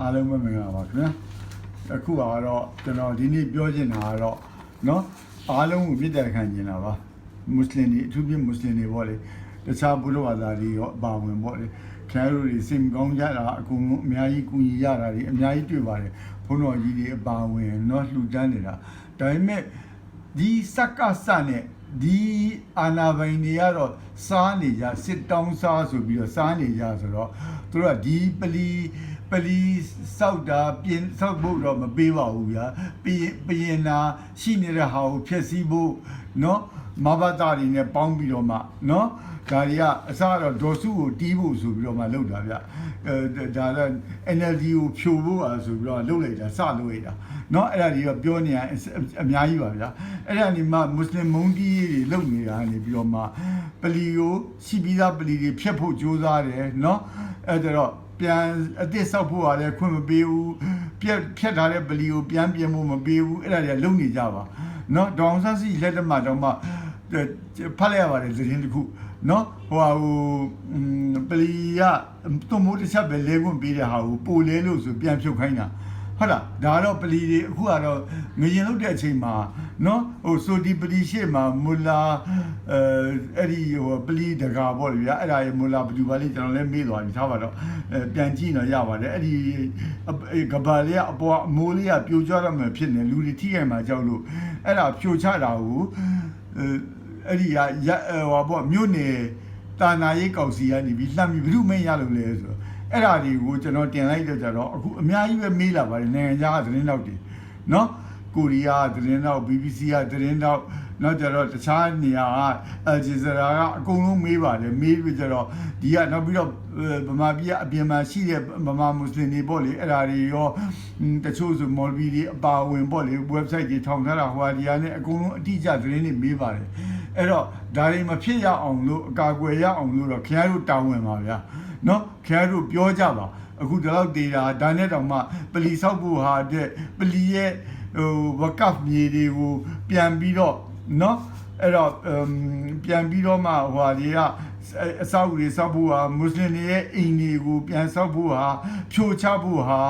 အားလုံးပဲမင်္ဂလာပါခင်ဗျာအခုကတော့ကျွန်တော်ဒီနေ့ပြောချင်တာကတော့เนาะအားလုံးကိုမြစ်တယ်ခံကျင်တာပါမွတ်စလင်တွေအထူးဖြင့်မွတ်စလင်တွေပေါ့လေတခြားဘုရားဘာသာတွေရောအပါဝင်ပေါ့လေခင်ဗျားတို့တွေစိတ်မကောင်းကြတာအကုန်လုံးအများကြီးကူညီရတာတွေအများကြီးတွေ့ပါတယ်ဘုန်းတော်ကြီးတွေအပါဝင်เนาะလှူဒန်းနေတာဒါပေမဲ့ဒီစက္ကစနဲ့ဒီအာနာပိုင်တွေကတော့စားနေကြစစ်တောင်းစားဆိုပြီးတော့စားနေကြဆိုတော့သူတို့ကဒီပလီ ပလီစောက်တာပြင်စောက်ဖို့တော့မပေးပါဘူးဗျာပြင်ပြင်နာရှိနေတဲ့ဟာကိုဖျက်ဆီးဖို့เนาะမဘာတာတွေနဲ့ပေါင်းပြီးတော့မှเนาะဒါတွေကအစတော့ဒေါ်စုကိုတီးဖို့ဆိုပြီးတော့မှလုပ်တာဗျအဲဒါလည်း NLD ကိုဖြိုဖို့อ่ะဆိုပြီးတော့လုပ်လိုက်တာစလုပ်လိုက်တာเนาะအဲ့ဒါတွေကပြောနေရအများကြီးပါဗျာအဲ့ဒါနေမှမွတ်စလင်မုန်းတီးတွေလုပ်နေတာနေပြီးတော့မှပလီကိုရှိပြီးသားပလီတွေဖျက်ဖို့ကြိုးစားတယ်เนาะအဲ့ဒါတော့ ပြန်အသစ်ဆောက်ဖို့ကလည်းခွင့်မပေးဘူးပြက်ဖြတ်ထားတဲ့ပလီကိုပြန်ပြင်ဖို့မပေးဘူးအဲ့ဒါတွေကလုံနေကြပါနော်ဒေါအောင်ဆန်းစီလက်ထက်မှာတော့မှဖတ်လိုက်ရပါတယ်သတင်းတစ်ခုနော်ဟိုဟာဟိုပလီကသူ့မိုးတစ်ချက်ပဲလဲခွင့်ပေးတဲ့ဟာကိုပိုလဲလို့ဆိုပြန်ဖြုတ်ခိုင်းတာ ဟုတ်လားဒါကတော့ပလီတွေအခုကတော့ငရင်လုတ်တဲ့အချိန်မှာနော်ဟိုဆိုဒီပလီရှေ့မှာမူလာအဲအဲ့ဒီဟိုပလီတကာပေါ့လေဗျာအဲ့ဒါရေမူလာဘယ်သူပါလိကျွန်တော်လည်းမေးသွားပြီထားပါတော့အဲပြန်ကြည့်တော့ရပါတယ်အဲ့ဒီကဘာလေးကအပေါ်အမိုးလေးကပြိုကျတော့မှဖြစ်နေလူတွေထိခိုက်မှာကြောက်လို့အဲ့ဒါဖြိုချတာကိုအဲအဲ့ဒီကရဟိုပေါ့မြို့နယ်တာနာရေးကောင်စီကနေပြီးလှမ်းပြီးဘယ်သူမင်းရလို့လဲဆိုတော့ အဲ့ဒါတွေကိုကျွန်တော်တင်လိုက်တော့ကြတော့အခုအများကြီးပဲမေးလာပါတယ်နိုင်ငံခြားကသတင်းတော့တွေနော်ကိုရီးယားသတင်းတော့ BBC ကသတင်းတော့နောက်ကြတော့တခြားနေရာကအယ်ဂျီဇရာကအကုန်လုံးမေးပါတယ်မေးပြီးကြတော့ဒီကနောက်ပြီးတော့ဗမာပြည်အပြင်မှာရှိတဲ့ဗမာမွတ်စလင်တွေပေါ့လေအဲ့ဒါတွေရောတချို့ဆိုမော်လ်ဘီတွေအပါဝင်ပေါ့လေ website တွေထောင်ထားတာဟိုဟာဒီဟာနဲ့အကုန်လုံးအတိအကျသတင်းတွေမေးပါတယ်အဲ့တော့ဒါတွေမဖြစ်ရအောင်လို့အကာအကွယ်ရအောင်လို့တော့ခင်ဗျားတို့တာဝန်ပါဗျာ နော်ခင်ဗျားတို့ပြောကြပါအခုဒီလောက်ဒေတာဒါနဲ့တောင်မှပလီဆောက်ဖို့ဟာတဲ့ပလီရဲ့ဟိုဝက်ကပ်မြေတွေကိုပြန်ပြီးတော့နော်အဲ့တော့ပြန်ပြီးတော့မှဟိုဟာတွေကအဆောက်အဦတွေဆောက်ဖို့ဟာမွတ်စလင်တွေရဲ့အိမ်တွေကိုပြန်ဆောက်ဖို့ဟာဖြိုချဖို့ဟာ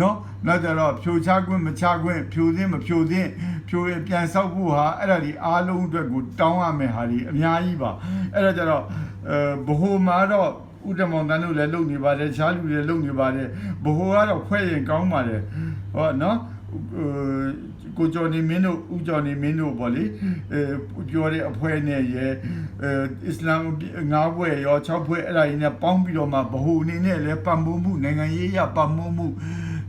နော်နောက်ကြတော့ဖြိုချခွင့်မချခွင့်ဖြိုသင်းမဖြိုသင်းဖြိုပြန်ဆောက်ဖို့ဟာအဲ့ဒါဒီအားလုံးအတွက်ကိုတောင်းရမယ့်ဟာဒီအများကြီးပါအဲ့ဒါကြတော့အဲဘ ਹੁ မှာတော့ ဥဒမောင်တန်းတို့လည်းလုပ်နေပါတယ်ရှားလူတွေလုပ်နေပါတယ်ဘဟိုကတော့ခွဲရင်ကောင်းပါတယ်ဟောနော်ကိုကျော်နေမင်းတို့ဦးကျော်နေမင်းတို့ပေါ့လေအဲပြောတဲ့အဖွဲနဲ့ရဲအဲအစ္စလာမ်ငါးဘွဲ့ရော၆ဘွဲ့အဲ့ဒါကြီးနဲ့ပေါင်းပြီးတော့မှဘ ਹੁ အနေနဲ့လည်းပံ့ပိုးမှုနိုင်ငံရေးရပံ့ပိုးမှု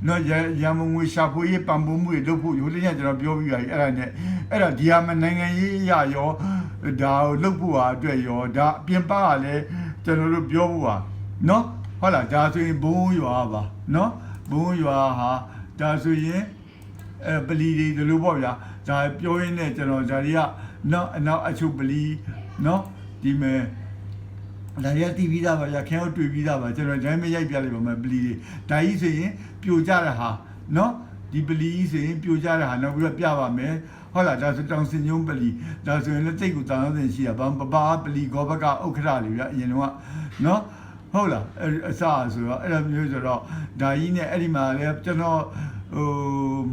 နော်ရရမငွေရှာဖွေရေးပံ့ပိုးမှုတွေလုပ်ဖို့ရိုးလေးရကျွန်တော်ပြောပြီးပါပြီအဲ့ဒါနဲ့အဲ့ဒါဒီဟာမနိုင်ငံရေးရရောဒါကိုလုပ်ဖို့ဟာအတွက်ရောဒါအပြင်ပကလည်း ကျွန်တော်တို့ပြောဖို့ပါနော်ဟုတ်လားဒါဆိုရင်ဘုံရွာပါနော်ဘုံရွာဟာဒါဆိုရင်အဲပလီတွေဒီလိုပေါ့ဗျာဒါပြောရင်းနဲ့ကျွန်တော်ဒါတွေကနော်အနောက်အချုပ်ပလီနော်ဒီမဲ့ဒါရတီးပြီးသားပါရခဲတော့တွေ့ပြီးသားပါကျွန်တော်ဒါမှမရိုက်ပြလိုက်ပါမယ်ပလီတွေဒါကြီးဆိုရင်ပြိုကြတဲ့ဟာနော်ဒီပလီကြီးဆိုရင်ပြိုကြတဲ့ဟာနောက်ပြီးတော့ပြပါမယ် ဟုတ်လားဒါဆိုတောင်စင်ညုံပလီဒါဆိုရင်လက်တိတ်ကိုတောင်စင်ရှိတာဘာပပါပလီဂောဘကဥက္ခရလေးဗျအရင်တော့နော်ဟုတ်လားအစဆိုတော့အဲ့လိုမျိုးဆိုတော့ဒါကြီးနဲ့အဲ့ဒီမှာလည်းကျွန်တော်ဟို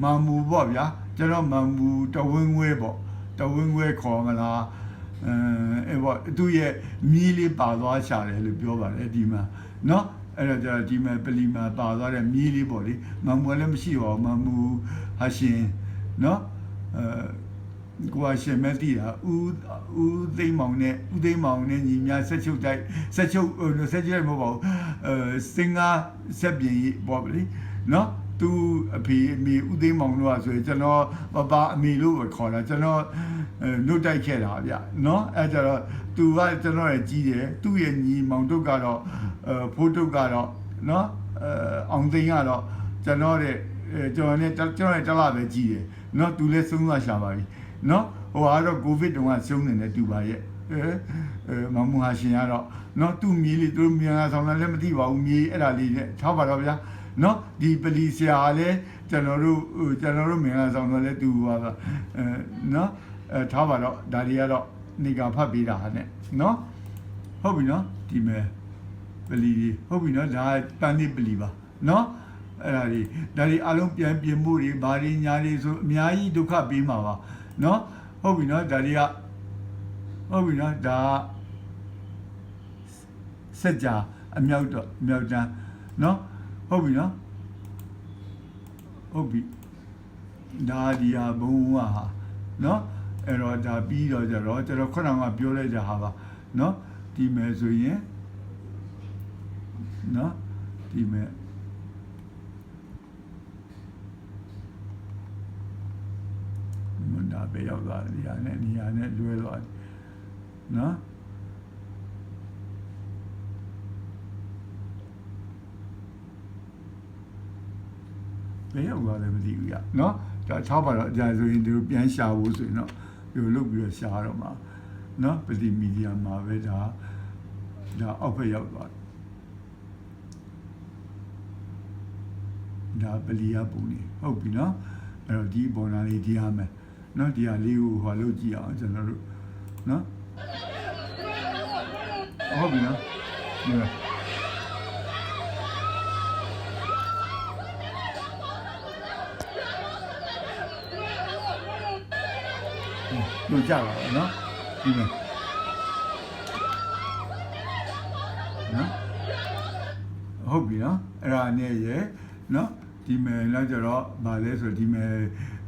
မန်မူပေါ့ဗျာကျွန်တော်မန်မူတဝင်းဝဲပေါ့တဝင်းဝဲခေါ်မလားအဲဘောသူရဲ့မြီးလေးပါသွားရှာတယ်လို့ပြောပါတယ်ဒီမှာเนาะအဲ့တော့ကြာဒီမှာပလီမှာပါသွားတဲ့မြီးလေးပေါ့လေမန်မူလည်းမရှိပါဘူးမန်မူဟာရှင်เนาะ အဲကိုကရှင်မသိတာဦးဦးသိမ်းမောင်နဲ့ဦးသိမ်းမောင်နဲ့ညီမဆက်ချုပ်တိုက်ဆက်ချုပ်ဆက်ချုပ်မဟုတ်ပါဘူးအဲစင်္ကာဆက်ပြင်ပေါ့ဗျလေနော်သူအဖေအမေဦးသိမ်းမောင်တို့ကဆိုရင်ကျွန်တော်ပပအမေလို့ခေါ်တာကျွန်တော်နှုတ်တိုက်ခဲ့တာဗျနော်အဲကြတော့သူကကျွန်တော်ရဲ့ကြီးတယ်သူ့ရဲ့ညီမောင်တို့ကတော့အဖိုးတို့ကတော့နော်အအောင်သိမ်းကတော့ကျွန်တော်တဲ့ကျွန်တော်နဲ့ကျွန်တော်နဲ့တလားပဲကြီးတယ် เนาะသူလည်းဆုံးသွားရှာပါပြီเนาะဟိုကတော့ကိုဗစ်တုန်းကရှုံးနေတယ်တူပါရဲ့အဲအဲမမူဟာရှင်ကတော့เนาะသူ့မြေးလေးသူမြန်ဆောင်လည်းမသိပါဘူးမြေးအဲ့ဒါလေးနဲ့ထားပါတော့ဗျာနော်ဒီပလီဆရာလည်းကျွန်တော်တို့ကျွန်တော်တို့မင်္ဂလာဆောင်တော့လည်းသူပါအဲနော်အဲထားပါတော့ဒါတွေကတော့နေကဖတ်ပေးတာဟာနဲ့နော်ဟုတ်ပြီနော်ဒီမဲ့ပလီဟုတ်ပြီနော်ဒါပန်းနေပလီပါနော် အဲ့ဒါတွေဒါတွေအလုံးပြန်ပြင်မှုတွေဘာတွေညာတွေဆိုအများကြီးဒုက္ခပေးမှာပါနော်ဟုတ်ပြီနော်ဒါတွေကဟုတ်ပြီနော်ဒါကစက်ကြအမြောက်တော့အမြောက်တန်းနော်ဟုတ်ပြီနော်ဟုတ်ပြီဒါဒီဟာဘုံဟာနော်အဲ့တော့ဒါပြီးတော့ကြတော့ကျွန်တော်ခုနကပြောလိုက်တာဟာပါနော်ဒီမယ်ဆိုရင်နော်ဒီမယ်မန္တာ ပဲရောက်သွားတယ်ဒီဟာနဲ့ဒီဟာနဲ့လွဲသွားတယ်နော်ဘယ်ရောက်သွားလဲမသိဘူးရနော်ဒါချောက်ပါတော့အကြံဆိုရင်ဒီလိုပြန်ရှာဖို့ဆိုရင်တော့ဒီလိုလုပ်ပြီးတော့ရှာတော့မှာနော်ပတိမီဒီယာမှာပဲဒါဒါအောက်ဘက်ရောက်သွားတယ်ဒါပလီယာပုံနေဟုတ်ပြီနော်အဲ့တော့ဒီပေါ်လာလေးဒီဟာမယ် နော်ဒီဟာလေးကိုဟိုလုပ်ကြည့်အောင်ကျွန်တော်တို့နော်ဟုတ်ပြီနော်ဒီမှာလူကြပါတော့နော်ဒီမှာနော်ဟုတ်ပြီနော်အဲ့ဒါနဲ့ရယ်နော်ဒီမယ်တော့ကျတော့ဗာလဲဆိုဒီမယ်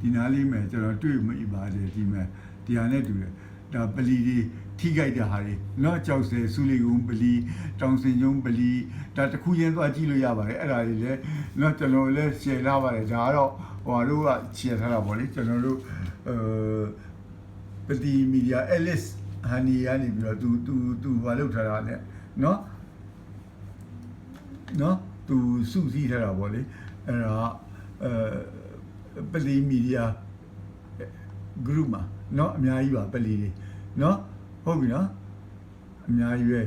ဒီနားလေးမယ်ကျတော့တွေ့မိပါတယ်ဒီမယ်ဒီဟာနဲ့တူတယ်ဒါပလီဒီထိကြိုက်တဲ့ဟာတွေနော်ကြောက်စဲဆူလီကုန်းပလီတောင်စင်ကျုံပလီဒါတစ်ခုချင်းသွားကြည့်လို့ရပါတယ်အဲ့ဒါတွေလည်းနော်ကျွန်တော်လည်း share လာပါတယ်ဒါကတော့ဟိုတို့က share ထားတာပေါ့လေကျွန်တော်တို့အဲပတိမီဒီယာအဲလစ်ဟန်နီကနေပြီးတော့သူသူသူဘာလုပ်ထားတာ ਨੇ နော်နော်သူစုစည်းထားတာပေါ့လေအဲ့ဒါအဲ ပလီမီဒီယာ group မှာเนาะအများကြီးပါပလီတွေเนาะဟုတ်ပြီเนาะအများကြီးပဲ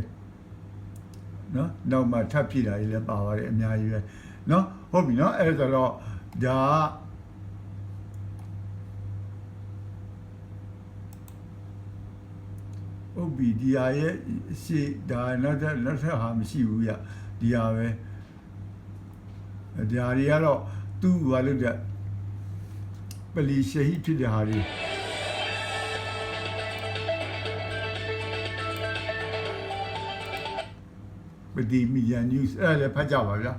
เนาะနောက်မှထပ်ပြတာကြီးလည်းပါပါတယ်အများကြီးပဲเนาะဟုတ်ပြီเนาะအဲ့ဒါဆိုတော့ဒါကဟုတ်ပြီဒီဟာရဲ့ရှေ့ဒါနောက်ထပ်နောက်ထပ်ဟာမရှိဘူးရဒီဟာပဲဒီဟာတွေကတော့သူ့ဘာလို့တဲ့ ပလီရှဟီဖြစ်တဲ့ဟာတွေပဒီမီဒီယာ news အဲ့ဒါလည်းဖတ်ကြပါဗျာ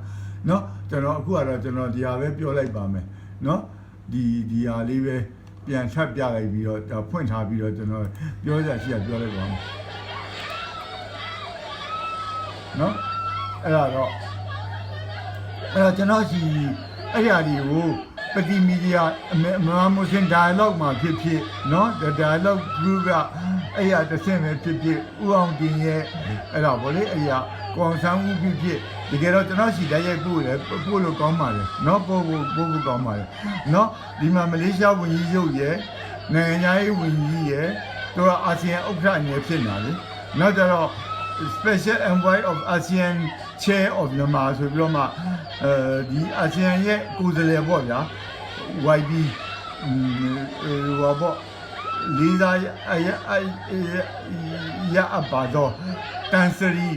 เนาะကျွန်တော်အခုကတော့ကျွန်တော်ဒီဟာပဲပြောလိုက်ပါမယ်เนาะဒီဒီဟာလေးပဲပြန်ထပ်ပြလိုက်ပြီးတော့ဒါဖွင့်ထားပြီးတော့ကျွန်တော်ပြောကြရှိရပြောလိုက်ပါမယ်เนาะအဲ့ဒါတော့အဲ့တော့ကျွန်တော်ရှိအဲ့ဒီအရာတွေကို ပတိမီဒီယာအမေအမမွှင် dialogue မှာဖြစ်ဖြစ်เนาะ the dialogue group ကအဲ့ရတစ်ဆင့်ပဲဖြစ်ဖြစ်ဥအောင်တင်ရဲ့အဲ့ဒါဗောလေအဲ့ရကောင်ဆန်းဦးဖြစ်ဖြစ်တကယ်တော့ကျွန်တော်ရှိတိုက်ရိုက်ပို့တယ်ပို့လို့ကောင်းပါလေเนาะပို့ဖို့ပို့ဖို့ကောင်းပါလေเนาะဒီမှာမလေးရှားဝန်ကြီးချုပ်ရဲ့နိုင်ငံရေးဝန်ကြီးရဲ့သူကအာဆီယံဥက္ကဋ္ဌအနေနဲ့ဖြစ်နေတာလေနောက်ကြတော့ special envoy of ASEAN chair of Myanmar ဆိုပြီးတော့မှအဲဒီ ASEAN ရဲ့ကိုယ်စားလှယ်ပေါ့ဗျာ YB ဟိုဘာပေါ့လေးစားရရရအပါတော့တန်စရီ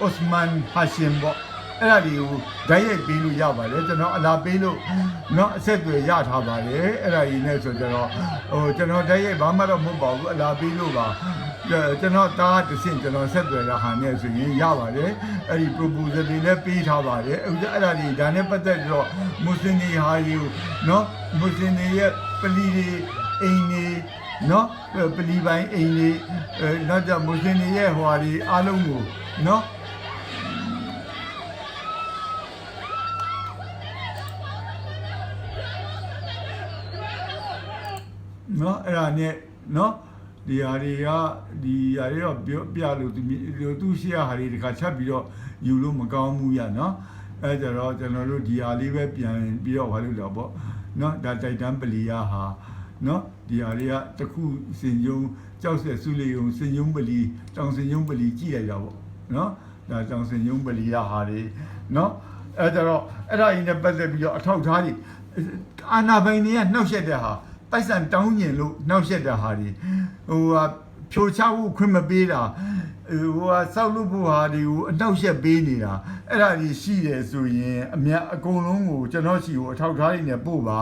အော့စမန်ဟာရှင်ပေါ့အဲ့ဒါတွေကိုဓာတ်ရိုက်ပေးလို့ရပါတယ်ကျွန်တော်အလားပေးလို့เนาะအဆက်အသွယ်ရထားပါတယ်အဲ့ဒါကြီးနဲ့ဆိုကြတော့ဟိုကျွန်တော်ဓာတ်ရိုက်ဘာမှတော့မဟုတ်ပါဘူးအလားပေးလို့ပါ ကျွန်တော်တားတဆင့်ကျွန်တော်ဆက်သွယ်ရဟာနဲ့ဆိုရင်ရပါတယ်အဲ့ဒီ proposal တွေလည်းပေးထားပါတယ်အခုအဲ့ဒါတွေဒါနဲ့ပတ်သက်ပြီးတော့မွတ်စလင်တွေဟာယူနော်မွတ်စလင်တွေရဲ့ပလီတွေအိမ်တွေနော်ပလီပိုင်းအိမ်တွေနောက်ကြမွတ်စလင်တွေရဲ့ဟွာတွေအားလုံးကိုနော်နော်အဲ့ဒါနဲ့နော် ဒီဟာတွေကဒီဟာတွေတော့ပြောပြလို့သူသူရှိရဟာတွေတခါချက်ပြီးတော့ယူလို့မကောင်းဘူးရနော်အဲကြတော့ကျွန်တော်တို့ဒီဟာလေးပဲပြန်ပြီးတော့ဟောလို့တော့ပေါ့နော်ဒါတိုက်တန်းပလီယာဟာနော်ဒီဟာတွေကတခုစင်ယုံကြောက်ဆက်စုလေးယုံစင်ယုံပလီတောင်စင်ယုံပလီကြည့်ရတာပေါ့နော်ဒါတောင်စင်ယုံပလီယာဟာတွေနော်အဲကြတော့အဲ့ဒါကြီးနဲ့ပတ်သက်ပြီးတော့အထောက်ထားတွေအာနာပိုင်တွေကနှောက်ရက်တဲ့ဟာ ပိုက်ဆံတောင်းညင်လို့နှောက်ရက်တဲ့ဟာတွေဟိုဟာ ဖြိုချဖို့ခွင့်မပေးတာဟိုဟာဆောက်လုပ်ဖို့ဟာတွေကိုအနောက်ရှက်ပေးနေတာအဲ့ဒါကြီးရှိတယ်ဆိုရင်အမြတ်အကုန်လုံးကိုကျွန်တော်စီကိုအထောက်ထားရနေပို့ပါ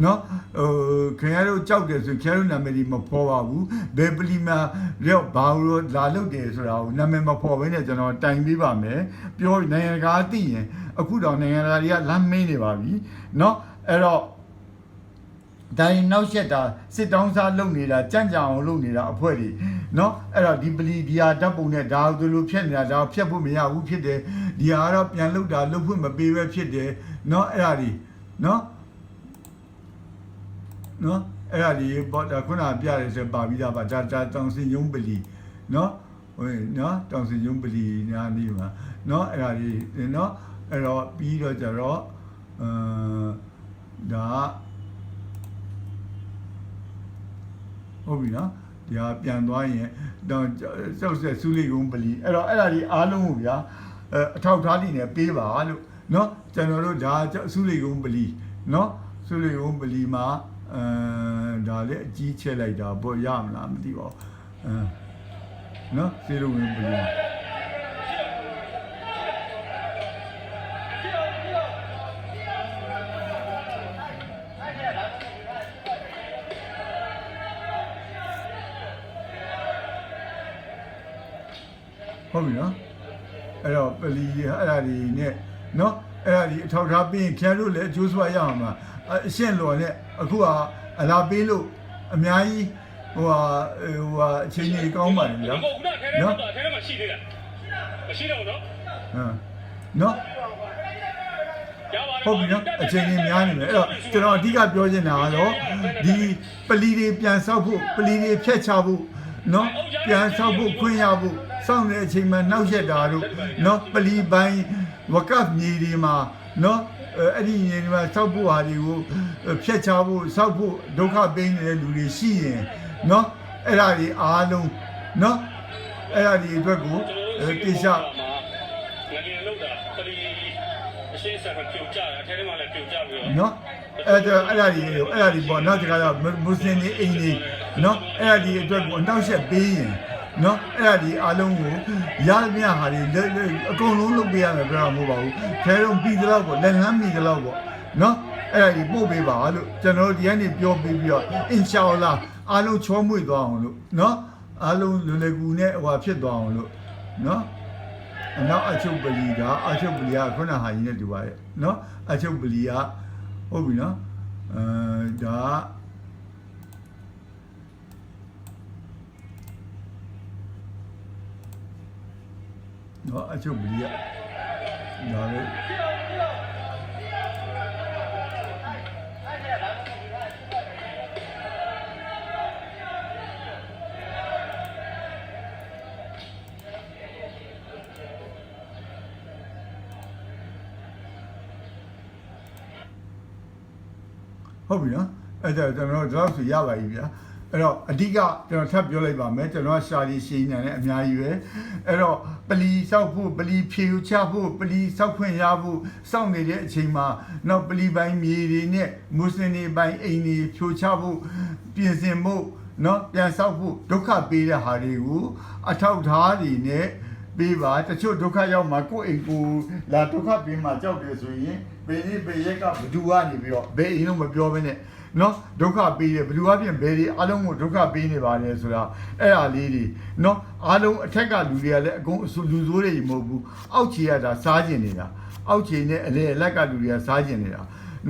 เนาะဟိုခင်ဗျားတို့ကြောက်တယ်ဆိုခင်ဗျားတို့နာမည်ဒီမဖော်ပါဘူးဘယ်ပလီမာရောဘာလို့လာလုပ်တယ်ဆိုတာကိုနာမည်မဖော်ဘဲနဲ့ကျွန်တော်တိုင်ပေးပါမယ်ပြောနိုင်ငံတကာသိရင်အခုတော့နိုင်ငံတကာတွေကလမ်းမင်းနေပါပြီเนาะအဲ့တော့ ဒိုင်နောက်ရက်တာစစ်တောင်းစားလုပ်နေတာကြံ့ကြံ့အောင်လုပ်နေတာအဖွဲတွေနော်အဲ့တော့ဒီပလီဒီယာဓာတ်ပုံနဲ့ဒါသူလိုဖြတ်နေတာဒါဖြတ်ဖို့မရဘူးဖြစ်တယ်ဒီဟာကတော့ပြန်လုတာလုတ်ဖို့မပေးပဲဖြစ်တယ်နော်အဲ့ဒါဒီနော်နော်အဲ့ဒါဒီပေါ့ဒါခုနပြရတယ်ဆိုပါပြီးသားပါဒါဒါတောင်စင်ယုံပလီနော်ဟိုနော်တောင်စင်ယုံပလီညာနေမှာနော်အဲ့ဒါဒီနော်အဲ့တော့ပြီးတော့ကြတော့အာဒါ ဟုတ်ပြီနော်ဒီဟာပြန်သွားရင်တော့စောက်ဆက်ဆူလီကုန်းပလီအဲ့တော့အဲ့ဒါဒီအားလုံးကိုဗျာအဲအထောက်ထားနေနဲ့ပေးပါလို့နော်ကျွန်တော်တို့ဒါဆူလီကုန်းပလီနော်ဆူလီကုန်းပလီမှာအဲဒါလည်းအကြီးချက်လိုက်တာပေါ့ရမလားမသိပါဘူးအဲနော်ဆူလီကုန်းပလီ ဟုတ်ပြီနော်အဲ့တော့ပလီအဲ့ဒါဒီနဲ့နော်အဲ့ဒါဒီအထောက်ထားပြီးရင်ခင်ဗျားတို့လည်းအကျိုးစွာရအောင်မှာအရှင့်လော်နဲ့အခုကအလားပေးလို့အများကြီးဟိုဟာဟိုဟာအချိန်ကြီးကောင်းပါလေဗျာမဟုတ်ဘူးနော်ထဲထဲမှာထဲထဲမှာရှိသေးတယ်မရှိတော့ဘူးနော်ဟမ်နော်ရပါတယ်ဟုတ်ပြီနော်အချိန်ကြီးများနေတယ်အဲ့တော့ကျွန်တော်အဓိကပြောချင်တာကတော့ဒီပလီတွေပြန်ဆောက်ဖို့ပလီတွေဖြတ်ချဖို့နော်ပြန်ဆောက်ဖို့ခွင့်ရဖို့ စောင့်နေတဲ့အချိန်မှာနောက်ရက်တာတို့နော်ပလီပိုင်းဝကပ်မြေတွေမှာနော်အဲ့အဲ့ဒီနေရာမှာစောက်ဖို့ဟာတွေကိုဖြတ်ချဖို့စောက်ဖို့ဒုက္ခပေးနေတဲ့လူတွေရှိရင်နော်အဲ့ဒါတွေအားလုံးနော်အဲ့ဒါတွေအတွက်ကိုတေချာငရေလောက်တာပလီအရှင်းဆက်ပြုတ်ကြတာထဲထဲမှာလည်းပြုတ်ကြပြီးတော့နော်အဲ့ဒါအဲ့ဒါဒီအဲ့ဒါဒီပေါ့နောက်တစ်ခါတော့မွတ်စလင်တွေအိမ်တွေနော်အဲ့ဒါဒီအတွက်ကိုအနောက်ဆက်ပေးရင် နော်အဲ့ဒါဒီအားလုံးကိုရမြဟာတွေအကုန်လုံးလုပ်ပေးရမယ်ပြောတာမဟုတ်ပါဘူးဖဲတော့ပြီးသလောက်ပေါ့လက်လန်းပြီးသလောက်ပေါ့နော်အဲ့ဒါဒီပို့ပေးပါလို့ကျွန်တော်ဒီကနေပြောပေးပြီးတော့အင်ရှာအလာအားလုံးချောမွေ့သွားအောင်လို့နော်အားလုံးလွယ်လွယ်ကူနဲ့ဟိုဖြစ်သွားအောင်လို့နော်အနောက်အချုပ်ပလီကအချုပ်ပလီကခုနဟာကြီးနဲ့တူပါရဲ့နော်အချုပ်ပလီကဟုတ်ပြီနော်အဲဒါ နော်အချုပ်မီးရဒါလည်းဟုတ်ပြီနော်အဲ့ဒါကျွန်တော် draft ရပါပြီဗျာ အဲ့တော့အဓိကကျွန်တော်ထပ်ပြောလိုက်ပါမယ်ကျွန်တော်ရှာလီရှိနေတယ်အများကြီးပဲအဲ့တော့ပလီဆောက်ဖို့ပလီဖြေချဖို့ပလီဆောက်ခွင့်ရဖို့စောင့်နေတဲ့အချိန်မှာတော့ပလီပိုင်းမြေတွေနဲ့မွတ်စလင်တွေပိုင်းအိမ်တွေဖြိုချဖို့ပြင်ဆင်ဖို့နော်ပြန်ဆောက်ဖို့ဒုက္ခပေးတဲ့ဟာတွေကိုအထောက်ထားတွေနဲ့ပေးပါတချို့ဒုက္ခရောက်မှာကိုယ့်အိမ်ကိုလာဒုက္ခပေးမှာကြောက်တယ်ဆိုရင်ဘယ်နေ့ဘယ်ရက်ကဘယ်သူကနေပြီးတော့ဘယ်အိမ်လုံးမပြောဘဲနဲ့ နော်ဒုက္ခပေးတယ်ဘယ်သူအပြင်ဘယ်ဒီအလုံးကိုဒုက္ခပေးနေပါလဲဆိုတာအဲ့ဒါလေးတွေနော်အလုံးအထက်ကလူတွေကလည်းအကုန်အဆူလူဆိုးတွေမဟုတ်ဘူးအောက်ခြေကဒါစားကျင်နေတာအောက်ခြေနဲ့အလေအလက်ကလူတွေကစားကျင်နေတာ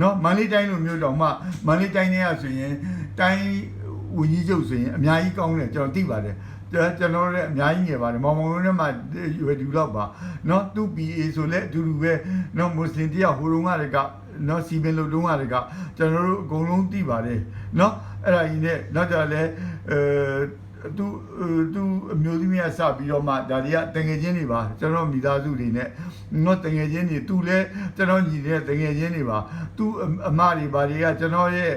နော်မန္တလေးတိုင်းလိုမျိုးတော့မှမန္တလေးတိုင်းထဲကဆိုရင်တိုင်းဝကြီးချုပ်ဆိုရင်အများကြီးကောင်းတယ်ကျွန်တော်သိပါတယ်ကျွန်ကျွန်တော်လည်းအများကြီးငယ်ပါတယ်မောင်မောင်လုံးနဲ့မှရွယ်တူတော့ပါเนาะသူ PA ဆိုလဲအတူတူပဲเนาะမွတ်စလင်တယောက်ဟိုတုန်းကတည်း နော်စီပင်လုပ်တုံးရတွေကကျွန်တော်တို့အကုန်လုံးသိပါတယ်နော်အဲ့ဒါကြီးနဲ့နောက်ကြလဲအဲသူသူအမျိုးသမီးကစပြီးတော့မှဒါတွေကတငယ်ချင်းတွေပါကျွန်တော်မိသားစုတွေနဲ့တော့တငယ်ချင်းတွေသူလည်းကျွန်တော်ညီတဲ့တငယ်ချင်းတွေပါသူအမတွေပါတွေကကျွန်တော်ရဲ့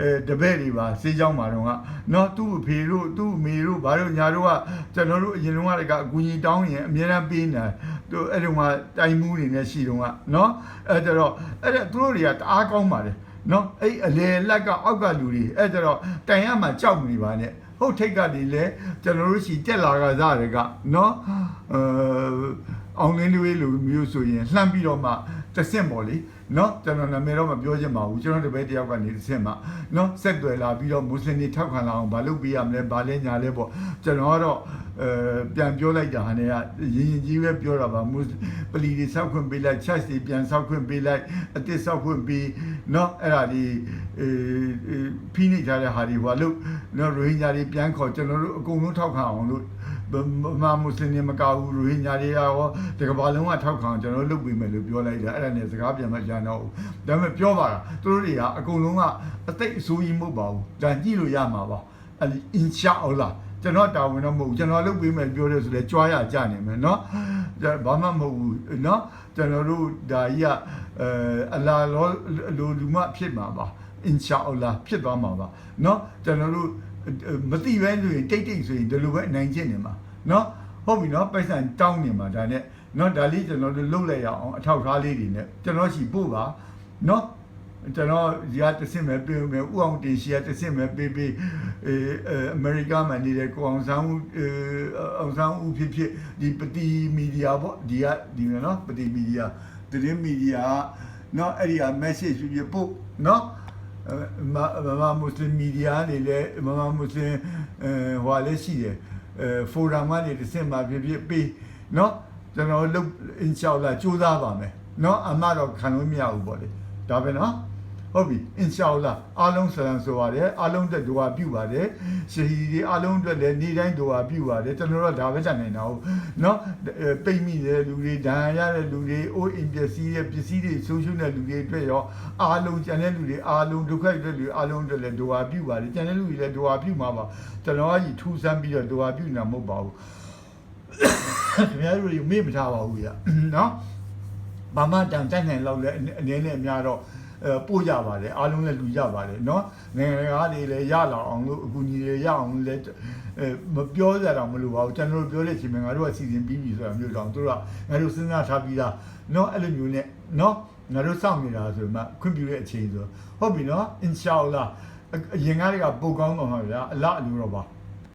အဲတပည့်တွေပါစေးကြောင်းပါတော့ကနော်သူ့အဖေတို့သူ့အမေတို့ဘာတို့ညာတို့ကကျွန်တော်တို့အရင်တုန်းကတည်းကအကူကြီးတောင်းရင်အများအားပေးနေတယ် သူအဲ့လိုမှတိုင်မှုနေနဲ့ရှိတော့ကနော်အဲ့တော့အဲ့ဒါသူတို့တွေကတအားကောင်းပါလေနော်အဲ့အလေလက်ကအောက်ကလူတွေအဲ့တော့တိုင်ရမှကြောက်နေပါနဲ့ဟုတ်ထိတ်ကတွေလည်းကျွန်တော်တို့ရှိတက်လာကစားတွေကနော်အဲအောင်လင်းတွေလူမျိုးဆိုရင်လှမ်းပြီးတော့မှတဆင့်ပေါ့လေ နော်ကျွန်တော်နာမည်တော့မပြောချင်ပါဘူးကျွန်တော်တပည့်တယောက်ကနေတစ်ဆင့်မှနော်ဆက်သွယ်လာပြီးတော့မွတ်စလင်တွေထောက်ခံလာအောင်ဘာလုပ်ပေးရမလဲဘာလဲညာလဲပေါ့ကျွန်တော်ကတော့အဲပြန်ပြောလိုက်တာဟာနဲ့ကရင်ရင်ကြီးပဲပြောတာပါမွတ်ပလီတွေဆောက်ခွင့်ပေးလိုက် church တွေပြန်ဆောက်ခွင့်ပေးလိုက်အတစ်ဆောက်ခွင့်ပေးနော်အဲ့ဒါဒီအဲဖိနေကြတဲ့ဟာတွေဘာလို့နော်ရိုဟင်ဂျာတွေပြန်ခေါ်ကျွန်တော်တို့အကုန်လုံးထောက်ခံအောင်လို့ မမမွတ်စလင်တွေမကဘူးရိုဟင်ဂျာတွေရောတကဘာလုံးကထောက်ခံကျွန်တော်တို့လုပ်ပေးမယ်လို့ပြောလိုက်တာအဲ့ဒါနဲ့စကားပြန်မကြမ်းတော့ဘူးဒါပေမဲ့ပြောပါတာသူတို့တွေကအကုန်လုံးကအသိအဆိုးကြီးမဟုတ်ပါဘူးဒါကြည့်လို့ရမှာပါအဲ့ဒီအင်ရှာအလ္လာကျွန်တော်တာဝန်တော့မဟုတ်ဘူးကျွန်တော်လုပ်ပေးမယ်ပြောတယ်ဆိုလဲကြွားရကြနေမယ်เนาะဘာမှမဟုတ်ဘူးเนาะကျွန်တော်တို့ဒါကြီးကအဲအလာလောလိုလူမှဖြစ်မှာပါအင်ရှာအလ္လာဖြစ်သွားမှာပါเนาะကျွန်တော်တို့ မသိပဲဆိုရင်တိတ်တိတ်ဆိုရင်ဒီလိုပဲအနိုင်ကျင့်နေမှာเนาะဟုတ်ပြီเนาะပိုက်ဆံတောင်းနေမှာဒါနဲ့เนาะဒါလေးကျွန်တော်တို့လုပ်လိုက်ရအောင်အထောက်ထားလေးတွေနဲ့ကျွန်တော်ရှိပို့ပါเนาะကျွန်တော်ဒီကတစ်စင်မဲ့ပြေးမယ်ဥအောင်တင်ရှိကတစ်စင်မဲ့ပေးပေးအဲအမေရိကမှာနေတဲ့ကိုအောင်ဆန်းဦးအဲအောင်ဆန်းဦးဖြစ်ဖြစ်ဒီပတီမီဒီယာပေါ့ဒီကဒီနော်ပတီမီဒီယာသတင်းမီဒီယာเนาะအဲ့ဒီက message ဖြစ်ဖြစ်ပို့เนาะ မမမမွတ်စလင်မီဒီယာနေလေမမမွတ်စလင်အဲဟွာလည်းရှိတယ်အဲဖိုရမ်ကနေတစ်စင်မှာဖြစ်ဖြစ်ပေးเนาะကျွန်တော်လုပ်အင်ရှာအလ္လာကြိုးစားပါမယ်เนาะအမတော့ခံလို့မရဘူးပေါ့လေဒါပဲเนาะ ဟုတ်ပြီအင်ရှာအလ္လာအားလုံးဆလမ်ဆိုပါတယ်အားလုံးအတွက်ဒူဝါပြုပါတယ်ရှဟီဒီအားလုံးအတွက်လည်းနေ့တိုင်းဒူဝါပြုပါတယ်ကျွန်တော်တို့ကဒါပဲကြံနေတာဟုတ်နော်အဲပိတ်မိတဲ့လူတွေဒဏ်ရာရတဲ့လူတွေအိုးအိမ်ပစ္စည်းရဲ့ပစ္စည်းတွေဆုံးရှုံးတဲ့လူတွေအတွက်ရောအားလုံးကျန်တဲ့လူတွေအားလုံးဒုက္ခရောက်တဲ့လူတွေအားလုံးအတွက်လည်းဒူဝါပြုပါတယ်ကျန်တဲ့လူတွေလည်းဒူဝါပြုမှာပါကျွန်တော်ကကြီးထူးဆန်းပြီးတော့ဒူဝါပြုနေတာမဟုတ်ပါဘူးခင်ဗျားတို့မေ့မထားပါဘူးဗျာနော်ဘာမှတန်တတ်နိုင်လောက်လဲအနေနဲ့အများတော့အဲ ပို့ကြပါတယ်အားလုံးလည်းလူကြပါတယ်เนาะနိုင်ငံသားတွေလည်းရလာအောင်လို့အကူအညီတွေရအောင်လည်းအဲမပြောကြတော့မလို့ပါဘူးကျွန်တော်တို့ပြောတဲ့အချိန်မှာငါတို့ကစီစဉ်ပြီးပြီဆိုတာမျိုးတောင်သူတို့ကငါတို့စဉ်းစားထားပြီးသားเนาะအဲ့လိုမျိုးနဲ့เนาะငါတို့စောင့်နေတာဆိုမှခွင့်ပြုတဲ့အချိန်ဆိုဟုတ်ပြီเนาะအင်ရှာအလ္လာအရင်ကတည်းကပို့ကောင်းတော့မှာဗျာအလအလိုတော့ပါ